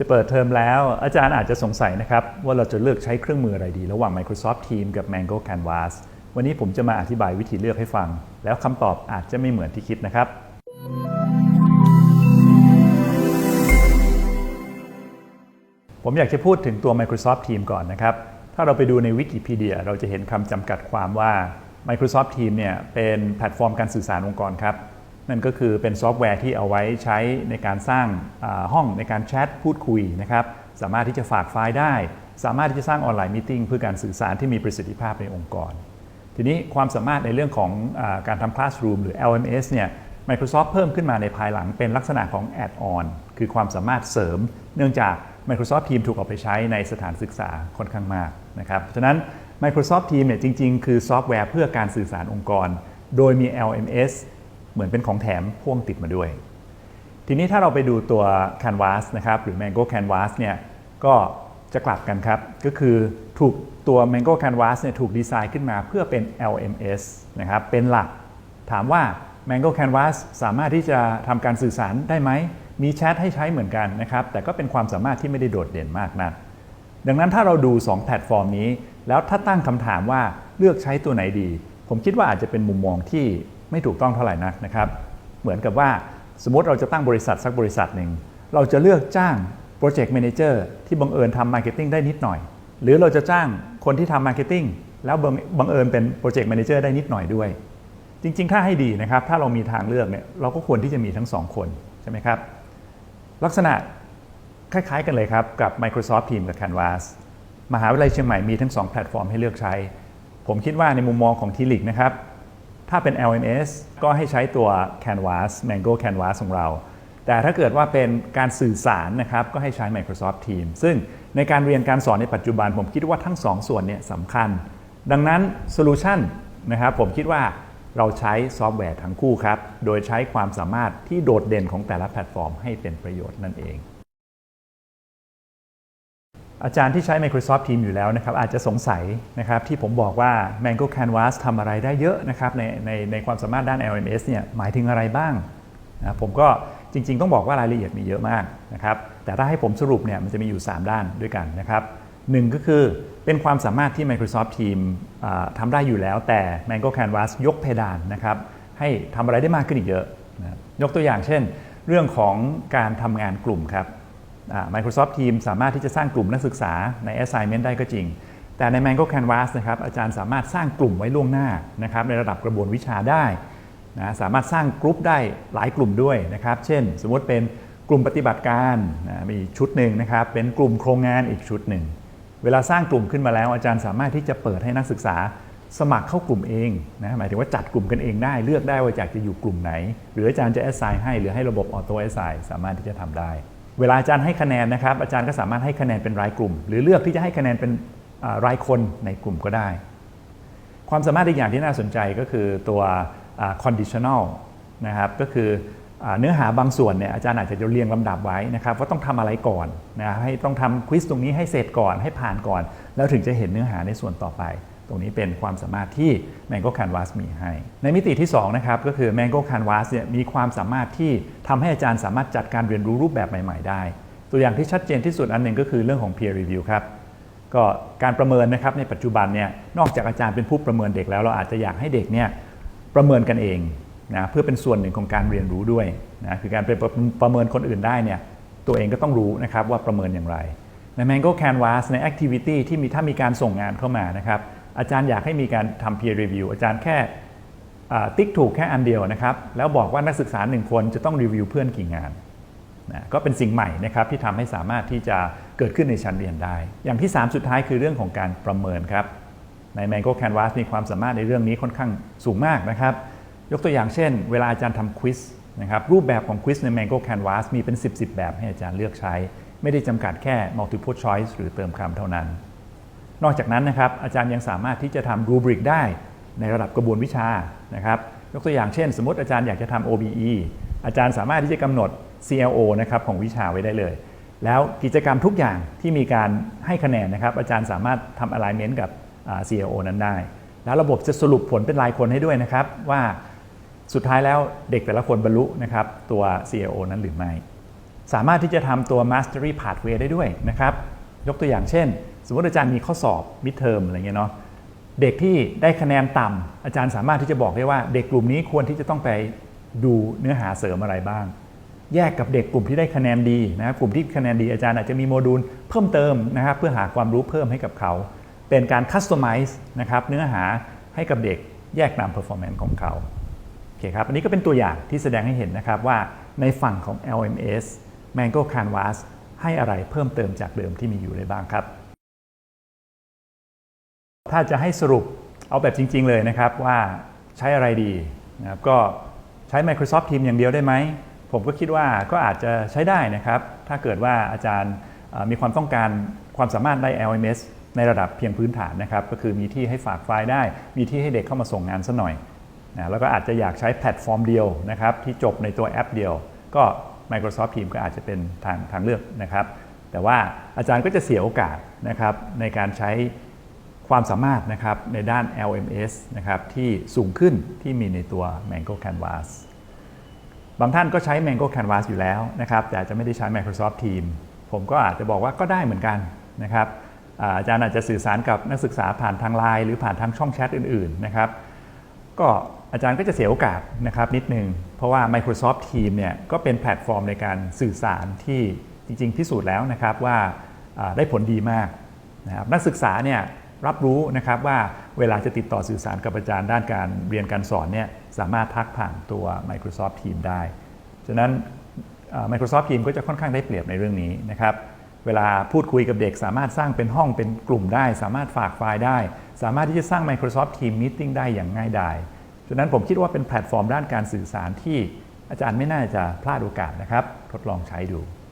จะเปิดเทอมแล้ว อาจารย์อาจจะสงสัยนะครับ ว่าเราจะเลือกใช้เครื่องมืออะไรดี ระหว่าง Microsoft Teams กับ Mango Canvas วันนี้ผมจะมาอธิบายวิธีเลือกให้ฟัง แล้วคำตอบอาจจะไม่เหมือนที่คิดนะครับ ผมอยากจะพูดถึงตัว Microsoft Teams ก่อนนะครับ ถ้าเราไปดูในวิกิพีเดียเราจะเห็นคำจำกัดความว่า Microsoft Teams เนี่ยเป็นแพลตฟอร์มการสื่อสารองค์กรครับ นั่นก็คือเป็นซอฟต์แวร์ที่เอาไว้ใช้ในการสร้างห้องในการแชทพูดคุยนะครับสามารถที่จะฝากไฟล์ได้ สามารถที่จะสร้างออนไลน์มีติ้งเพื่อการสื่อสารที่มีประสิทธิภาพในองค์กร ทีนี้ความสามารถในเรื่องของอการทำ Classroom หรือ LMS เนี่ย Microsoft เพิ่มขึ้นมาในภายหลังเป็นลักษณะของ Add-on คือความสามารถเสริม เนื่องจาก Microsoft Teams ถูกเอาไปใช้ในสถานศึกษาค่อนข้างมากนะครับฉะนั้น Microsoft Teams เนี่ยจริง ๆ คือซอฟต์แวร์เพื่อการสื่อสารองค์กร โดยมี LMS เหมือนเป็นของแถมพ่วงติดมาด้วย ทีนี้ถ้าเราไปดูตัว Canvas นะครับหรือ Mango Canvas เนี่ยก็จะกลับกันครับ ก็คือถูกตัว Mango Canvas เนี่ยถูกดีไซน์ขึ้นมาเพื่อเป็น LMS นะครับเป็นหลัก ถามว่า Mango Canvas สามารถที่จะทำการสื่อสารได้ไหม มีแชทให้ใช้เหมือนกันนะครับ แต่ก็เป็นความสามารถที่ไม่ได้โดดเด่นมากนักดังนั้นถ้าเราดู 2 แพลตฟอร์มนี้ แล้วถ้าตั้งคำถามว่าเลือกใช้ตัวไหนดี ผมคิดว่าอาจจะเป็นมุมมองที่ ไม่ถูกต้องเท่าไหร่นักนะครับ เหมือนกับว่าสมมติเราจะตั้งบริษัทสักบริษัทหนึ่งเราจะเลือกจ้างโปรเจกต์แมเนเจอร์ที่บังเอิญทำมาร์เก็ตติ้งได้นิดหน่อย หรือเราจะจ้างคนที่ทำมาร์เก็ตติ้งแล้วบังเอิญเป็นโปรเจกต์แมเนเจอร์ได้นิดหน่อยด้วย จริง ๆ ถ้าให้ดีนะครับ ถ้าเรามีทางเลือกเนี่ยเราก็ควรที่จะมีทั้งสองคนใช่ไหมครับ ลักษณะคล้าย ๆ กันเลยครับ กับ Microsoft Teams กับ Canvas มหาวิทยาลัยเชียงใหม่มีทั้ง 2 แพลตฟอร์มให้เลือกใช้ ผมคิดว่าในมุมมองของทีลิกนะครับ ถ้าเป็น LMS ก็ให้ใช้ตัว Canvas Mango Canvas ของเรา แต่ถ้าเกิดว่าเป็นการสื่อสารนะครับ ก็ให้ใช้ Microsoft Teams ซึ่งในการเรียนการสอนในปัจจุบันผมคิดว่าทั้ง2ส่วนเนี่ยสำคัญ ดังนั้นโซลูชันนะครับผมคิดว่าเราใช้ซอฟต์แวร์ทั้งคู่ครับ โดยใช้ความสามารถที่โดดเด่นของแต่ละแพลตฟอร์มให้เป็นประโยชน์นั่นเอง อาจารย์ที่ใช้ Microsoft Teams อยู่แล้วนะครับอาจจะสงสัยนะครับที่ผมบอกว่า Mango Canvas ทำอะไรได้เยอะนะครับในในในความสามารถด้าน LMS เนี่ยหมายถึงอะไรบ้างนะผมก็จริง ๆ ต้องบอกว่ารายละเอียดมีเยอะมากนะครับแต่ถ้าให้ผมสรุปเนี่ยมันจะมีอยู่ 3 ด้านด้วยกันนะครับหนึ่งก็คือเป็นความสามารถที่ Microsoft Teams ทำได้อยู่แล้ว แต่ Mango Canvas ยกเพดานนะครับให้ทำอะไรได้มากขึ้นอีกเยอะนะยกตัวอย่างเช่น เรื่องของการทำงานกลุ่มครับ Microsoft Teams สามารถที่จะสร้างกลุ่มนักศึกษาใน assignment ได้ก็จริง แต่ใน Mango Canvas นะครับอาจารย์สามารถสร้างกลุ่มไว้ล่วงหน้านะครับในระดับกระบวนวิชาได้นะสามารถสร้างกลุ่มได้หลายกลุ่มด้วยนะครับ เช่น สมมติเป็นกลุ่มปฏิบัติการนะมีชุดหนึ่งนะครับ เป็นกลุ่มโครงงานอีกชุดหนึ่ง เวลาสร้างกลุ่มขึ้นมาแล้ว อาจารย์สามารถที่จะเปิดให้นักศึกษาสมัครเข้ากลุ่มเองนะหมายถึงว่าจัดกลุ่มกันเองได้ เลือกได้ว่าอยากจะอยู่กลุ่มไหน หรืออาจารย์จะ assign ให้หรือให้ระบบ auto assign สามารถที่จะทำได้ เวลาอาจารย์ให้คะแนนนะครับ อาจารย์ก็สามารถให้คะแนนเป็นรายกลุ่ม หรือเลือกที่จะให้คะแนนเป็นรายคนในกลุ่มก็ได้ ความสามารถอีกอย่างที่น่าสนใจก็คือตัว conditional นะครับก็คือเนื้อหาบางส่วนเนี่ยอาจารย์อาจจะเรียงลำดับไว้นะครับว่าต้องทำอะไรก่อนนะให้ต้องทำควิสตรงนี้ให้เสร็จก่อนให้ผ่านก่อน แล้วถึงจะเห็นเนื้อหาในส่วนต่อไป ตรงนี้เป็นความสามารถที่ Mango Canvas มีให้ ในมิติที่2นะครับก็คือ Mango Canvas เนี่ยมีความสามารถที่ทำให้อาจารย์สามารถจัดการเรียนรู้รูปแบบใหม่ ๆ ได้ ตัวอย่างที่ชัดเจนที่สุดอันหนึ่งก็คือเรื่องของ peer review ครับก็การประเมินนะครับในปัจจุบันเนี่ยนอกจากอาจารย์เป็นผู้ประเมินเด็กแล้ว เราอาจจะอยากให้เด็กเนี่ยประเมินกันเองนะเพื่อเป็นส่วนหนึ่งของการเรียนรู้ด้วยนะคือการไปประเมินคนอื่นได้เนี่ยตัวเองก็ต้องรู้นะครับว่าประเมินอย่างไร ใน Mango Canvas ใน Activity ที่มีถ้ามีการส่งงานเข้ามานะครับ อาจารย์อยากให้มีการทำ peer review อาจารย์แค่ติ๊กถูกแค่อันเดียวนะครับ แล้วบอกว่านักศึกษาหนึ่งคนจะต้องรีวิวเพื่อนกี่งานนะก็เป็นสิ่งใหม่นะครับที่ทำให้สามารถที่จะเกิดขึ้นในชั้นเรียนได้ อย่างที่ 3 สุดท้ายคือเรื่องของการประเมินครับ ใน Mango Canvas มีความสามารถในเรื่องนี้ค่อนข้างสูงมากนะครับ ยกตัวอย่างเช่น เวลาอาจารย์ทำควิสนะครับรูปแบบของควิสใน Mango Canvas มีเป็น 10 10 แบบให้อาจารย์เลือกใช้ ไม่ได้จำกัดแค่ multiple choice หรือเติมคำเท่านั้น นอกจากนั้นนะครับอาจารย์ยังสามารถที่จะทำรูบริกได้ในระดับกระบวนวิชานะครับยกตัวอย่างเช่น สมมติอาจารย์อยากจะทำ OBE อาจารย์สามารถที่จะกำหนด CLO นะครับของวิชาไว้ได้เลย แล้วกิจกรรมทุกอย่างที่มีการให้คะแนนนะครับ อาจารย์สามารถทำ alignment กับ CLO นั้นได้ แล้วระบบจะสรุปผลเป็นรายคนให้ด้วยนะครับ ว่าสุดท้ายแล้วเด็กแต่ละคนบรรลุนะครับตัว CLO นั้นหรือไม่ สามารถที่จะทำตัว Mastery Pathway ได้ด้วยนะครับ ยกตัวอย่างเช่น สมมติอาจารย์มีข้อสอบ midterm อะไรเงี้ยเนาะเด็กที่ได้คะแนนต่ำอาจารย์สามารถที่จะบอกได้ว่าเด็กกลุ่มนี้ควรที่จะต้องไปดูเนื้อหาเสริมอะไรบ้าง แยกกับเด็กกลุ่มที่ได้คะแนนดีนะครับกลุ่มที่คะแนนดีอาจารย์อาจจะมีโมดูลเพิ่มเติมนะครับเพื่อหาความรู้เพิ่มให้กับเขา เป็นการคัสตอมไมซ์นะครับเนื้อหาให้กับเด็กแยกตาม performance ของเขาโอเคครับอันนี้ก็เป็นตัวอย่างที่แสดงให้เห็นนะครับว่าในฝั่งของ LMS Mango Canvas ให้อะไรเพิ่มเติมจากเดิมที่มีอยู่ได้บ้างครับ ถ้าจะให้สรุปเอาแบบจริง ๆ เลยนะครับว่าใช้อะไรดีนะครับก็ใช้ Microsoft Teams อย่างเดียวได้ไหม ผมก็คิดว่าก็อาจจะใช้ได้นะครับ ถ้าเกิดว่าอาจารย์มีความต้องการความสามารถได้ LMS ในระดับเพียงพื้นฐานนะครับ ก็คือมีที่ให้ฝากไฟล์ได้ มีที่ให้เด็กเข้ามาส่งงานซะหน่อยนะแล้วก็อาจจะอยากใช้แพลตฟอร์มเดียวนะครับ ที่จบในตัวแอปเดียว ก็ Microsoft Teams ก็อาจจะเป็นทางทางเลือกนะครับ แต่ว่าอาจารย์ก็จะเสียโอกาสนะครับในการใช้ความสามารถนะครับในด้าน LMS นะครับที่สูงขึ้นที่มีในตัว Mango Canvas บางท่านก็ใช้ Mango Canvas อยู่แล้วนะครับ แต่จะไม่ได้ใช้ Microsoft Teams ผมก็อาจจะบอกว่าก็ได้เหมือนกันนะครับอาจารย์อาจจะสื่อสารกับนักศึกษาผ่านทางไลน์หรือผ่านทางช่องแชทอื่นๆนะครับ ก็อาจารย์ก็จะเสียโอกาสนะครับนิดนึง เพราะว่า Microsoft Teams เนี่ยก็เป็นแพลตฟอร์มในการสื่อสารที่จริง ๆ พิสูจน์แล้วนะครับว่าได้ผลดีมากนะครับนักศึกษาเนี่ยรับรู้นะครับว่าเวลาจะติดต่อสื่อสารกับอาจารย์ด้านการเรียนการสอนเนี่ยสามารถทักผ่านตัว Microsoft Teams ได้ ฉะนั้น Microsoft Teams ก็จะค่อนข้างได้เปรียบในเรื่องนี้นะครับเวลาพูดคุยกับเด็ก สามารถสร้างเป็นห้องเป็นกลุ่มได้ สามารถฝากไฟล์ได้ สามารถที่จะสร้าง Microsoft Teams Meeting ได้อย่างง่ายดาย ฉะนั้นผมคิดว่าเป็นแพลตฟอร์มด้านการสื่อสารที่อาจารย์ไม่น่าจะพลาดโอกาสนะครับ ทดลองใช้ดู